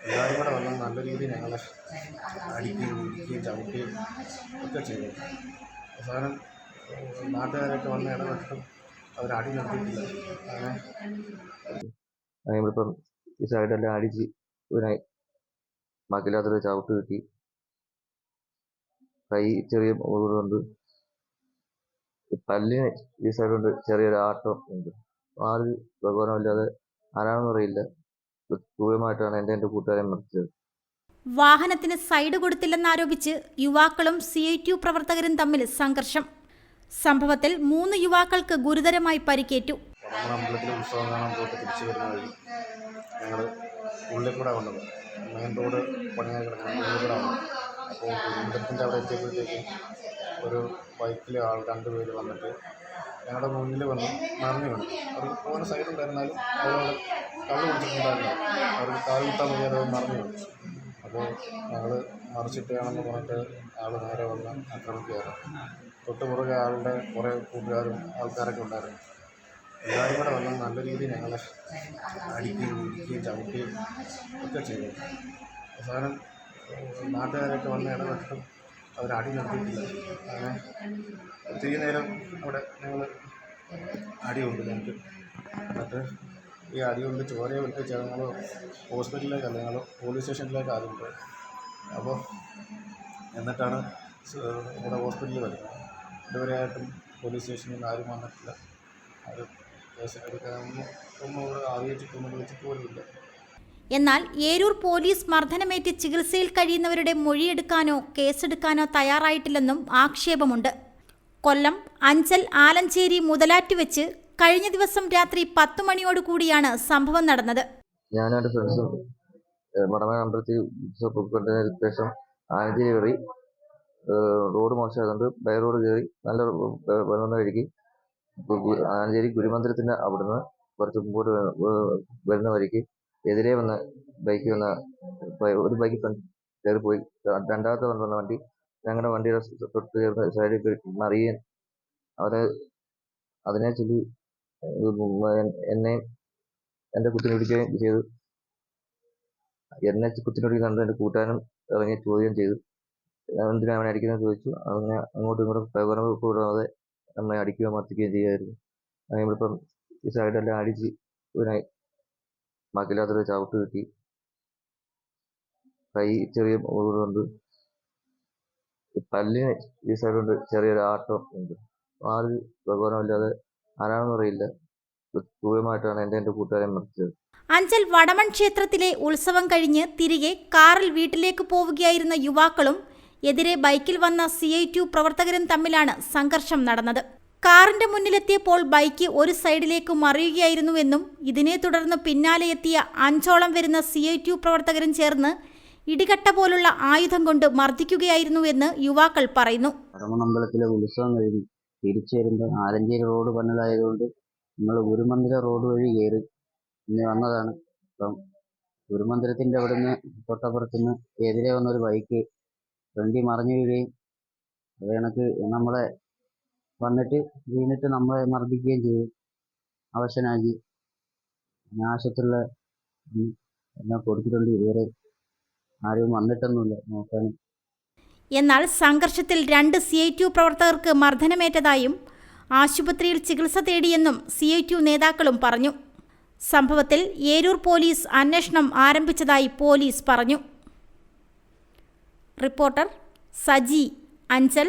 എല്ലാവരും കൂടെ വന്ന് നല്ല രീതിയിൽ ഞങ്ങളെ അടിക്കുകയും ഇടിക്കുകയും ചവിട്ടുകയും ഒക്കെ ചെയ്തു. അവസാനം നാട്ടുകാരൊക്കെ വന്ന് ഇടപെട്ടും അവർ അടി നടത്തിയിട്ടില്ല അങ്ങനെ നമ്മളിപ്പം ഈ സൈഡെല്ലാം അടിച്ച് ഇവനെ ബാക്കിയില്ലാത്തൊരു ചവിട്ട് കിട്ടി. കൈ ചെറിയ മുറിവുണ്ട് പല്ലിന് ഈ സൈഡുണ്ട് ചെറിയൊരു ആട്ടം ഉണ്ട്. ആ ഒരു ആരാണെന്ന് അറിയില്ല. ക്രൂരമായിട്ടാണ് എന്റെ എന്റെ കൂട്ടുകാരൻ മരിച്ചത്. വാഹനത്തിന് സൈഡ് കൊടുത്തില്ലെന്നാരോപിച്ച് യുവാക്കളും സി ഐ ടി യു പ്രവർത്തകരും തമ്മിൽ സംഘർഷം. സംഭവത്തിൽ മൂന്ന് യുവാക്കൾക്ക് ഗുരുതരമായി പരിക്കേറ്റു. അമ്പലത്തിലെ ഉത്സവം കാണാൻ പോയിട്ട് തിരിച്ചു വരുന്ന വഴി ഞങ്ങൾ ഉള്ളിൽ കൂടെ വന്നത്. മെയിൻ റോഡ് പണിയായി കിടക്കുന്ന ഉള്ളിൽ കൂടെ വന്നു അപ്പോൾ കുടുംബത്തിന്റെ അവിടെ എത്തിയപ്പോഴത്തേക്ക് ഒരു ബൈക്കിലെ ആൾ രണ്ട് പേര് വന്നിട്ട് ഞങ്ങളുടെ മുന്നിൽ വന്ന് മറിഞ്ഞു വീണു അവർക്ക് പോകുന്ന സൈഡ് ഉണ്ടായിരുന്നാലും അവരോട് കള്ളു കുടിച്ചിട്ടുണ്ടായിരുന്നു. അവർക്ക് കാൽ കുത്താൻ വയ്യാതെ അവർ മറിഞ്ഞു വീണു അപ്പോൾ ഞങ്ങൾ മറിച്ചിട്ടാണെന്ന് പറഞ്ഞിട്ട് ആൾ നേരെ വന്ന് ആക്രമിക്കുകയായിരുന്നു. തൊട്ട് പുറകെ ആളുടെ കുറേ കൂട്ടുകാരും ആൾക്കാരൊക്കെ ഉണ്ടായിരുന്നു. എല്ലാവരും കൂടെ വന്ന് നല്ല രീതിയിൽ ഞങ്ങളെ അടിക്കുകയും ഇടിക്കുകയും ചവിട്ടുകയും ഒക്കെ ചെയ്തു. അവസാനം നാട്ടുകാരൊക്കെ വന്ന് ഇടപെട്ടിട്ടും അവർ അടി നിർത്തിയിട്ടില്ല അങ്ങനെ ഒത്തിരി നേരം അവിടെ ഞങ്ങൾ അടി കൊണ്ട് ഞങ്ങൾക്ക് എന്നിട്ട് ഈ അടി കൊണ്ട് ചോരയെ വിളിപ്പിച്ച് ഞങ്ങൾ ഹോസ്പിറ്റലിലേക്കല്ല ഞങ്ങൾ പോലീസ് സ്റ്റേഷനിലേക്ക് ആദ്യം പോയി. അപ്പോൾ എന്നിട്ടാണ് ഇവിടെ ഹോസ്പിറ്റലിൽ വരുന്നത്. ഇതുവരെയായിട്ടും പോലീസ് സ്റ്റേഷനിൽ നിന്ന് ആരും വന്നിട്ടില്ല. അത് കേസെടുക്കാനൊന്നും ഒന്നും ഇവിടെ അറിയിച്ചിട്ടൊന്നും വിളിച്ചിട്ട് പോലുമില്ല എന്നാൽ ഏരൂർ പോലീസ് മർദ്ദനമേറ്റ് ചികിത്സയിൽ കഴിയുന്നവരുടെ മൊഴിയെടുക്കാനോ കേസെടുക്കാനോ തയ്യാറായിട്ടില്ലെന്നും ആക്ഷേപമുണ്ട്. കൊല്ലം അഞ്ചൽ ആലഞ്ചേരി മുതലാറ്റ് വെച്ച് കഴിഞ്ഞ ദിവസം രാത്രി പത്തു മണിയോടുകൂടിയാണ് സംഭവം നടന്നത്. റോഡ് മോശമായതുകൊണ്ട് ബൈ റോഡ് കയറി നല്ല വെള്ളം വഴിക്ക് ഗു- ഗു- ആനഞ്ചേരി ഗുരുമന്ദിരത്തിന്റെ അവിടുന്ന് കുറച്ച് മുമ്പോട്ട് വരുന്ന വഴിക്ക് എതിരെ വന്ന ബൈക്ക് വന്ന ഒരു ബൈക്ക് കയറി പോയി. രണ്ടാമത്തെ വന്ന വണ്ടി ഞങ്ങളുടെ വണ്ടിയുടെ തൊട്ട് ചേർന്ന് സൈഡിൽ പോയി മറിയാൻ അവരെ അതിനെ ചൊല്ലി എന്നെയും എന്നെ എന്റെ കുത്തിനെ പിടിക്കുകയും ചെയ്തു. എന്നെ കുത്തിനെ കണ്ട് എന്റെ കൂട്ടാനും ഇറങ്ങി ചോദ്യം ചെയ്തു. എന്തിനാണ് എന്തിനാ അവനെ അടിക്കുന്നത് ചോദിച്ചു. അങ്ങനെ അങ്ങോട്ടും ഇങ്ങോട്ടും പ്രകോപനം കൂടാതെ നമ്മളെ അടിക്കുകയോ മർദ്ദിക്കുകയും ചെയ്യുമായിരുന്നു അങ്ങനെ നമ്മളിപ്പം ഈ സൈഡെല്ലാം അടിച്ച് ഇവനെ ബാക്കിയില്ലാത്തൊരു ചവിട്ട് കിട്ടി. കൈ ചെറിയ ഉണ്ട് പല്ലിന് ഈ സൈഡുണ്ട് ചെറിയൊരു ആട്ടം ഉണ്ട്. ആര് പ്രകോപനമില്ലാതെ ആരാണെന്ന് അറിയില്ല. ക്രൂരമായിട്ടാണ് എന്റെ എന്റെ കൂട്ടുകാരൻ മരിച്ചത്. അഞ്ചൽ വടമൺ ക്ഷേത്രത്തിലെ ഉത്സവം കഴിഞ്ഞ് തിരികെ കാറിൽ വീട്ടിലേക്ക് പോവുകയായിരുന്ന യുവാക്കളും എതിരെ ബൈക്കിൽ വന്ന സി ഐ ടു പ്രവർത്തകരും തമ്മിലാണ് സംഘർഷം നടന്നത്. കാറിന്റെ മുന്നിലെത്തിയപ്പോൾ ബൈക്ക് ഒരു സൈഡിലേക്ക് മറിയുകയായിരുന്നുവെന്നും ഇതിനെ തുടർന്ന് പിന്നാലെ എത്തിയ അഞ്ചോളം വരുന്ന സി ഐ ടി പ്രവർത്തകരും ചേർന്ന് ഇടികട്ട പോലുള്ള ആയുധം കൊണ്ട് മർദ്ദിക്കുകയായിരുന്നുവെന്ന് യുവാക്കൾ പറയുന്നു. പരമണമ്പലത്തിലെ ഉത്സവം കഴിഞ്ഞ് തിരിച്ചു വരുമ്പോൾ ആലഞ്ചേരി റോഡ് പന്നലായതുകൊണ്ട് നമ്മൾ ഗുരുമന്ദിര റോഡ് വഴി കയറി ഇന്ന് വന്നതാണ്. അപ്പം ഗുരുമന്ദിരത്തിന്റെ അവിടുന്ന് തൊട്ടപ്പുറത്തുനിന്ന് എതിരെ വന്നൊരു ബൈക്ക് വണ്ടി മറിഞ്ഞു വീഴുകയും അത് കണക്ക് നമ്മളെ വന്നിട്ട് വീണിട്ട് നമ്മളെ മർദ്ദിക്കുകയും ചെയ്തു. അവശനാക്കി. ഉം എല്ലാം കൊടുത്തിട്ടുണ്ട്. ഇതുവരെ ആരും വന്നിട്ടൊന്നുമില്ല നോക്കാനും എന്നാൽ സംഘർഷത്തിൽ രണ്ട് സി ഐ ടി യു പ്രവർത്തകർക്ക് മർദ്ദനമേറ്റതായും ആശുപത്രിയിൽ ചികിത്സ തേടിയെന്നും സി ഐ ടി യു നേതാക്കളും പറഞ്ഞു. സംഭവത്തിൽ ഏരൂർ പോലീസ് അന്വേഷണം ആരംഭിച്ചതായി പോലീസ് പറഞ്ഞു. Reporter Saji Anchal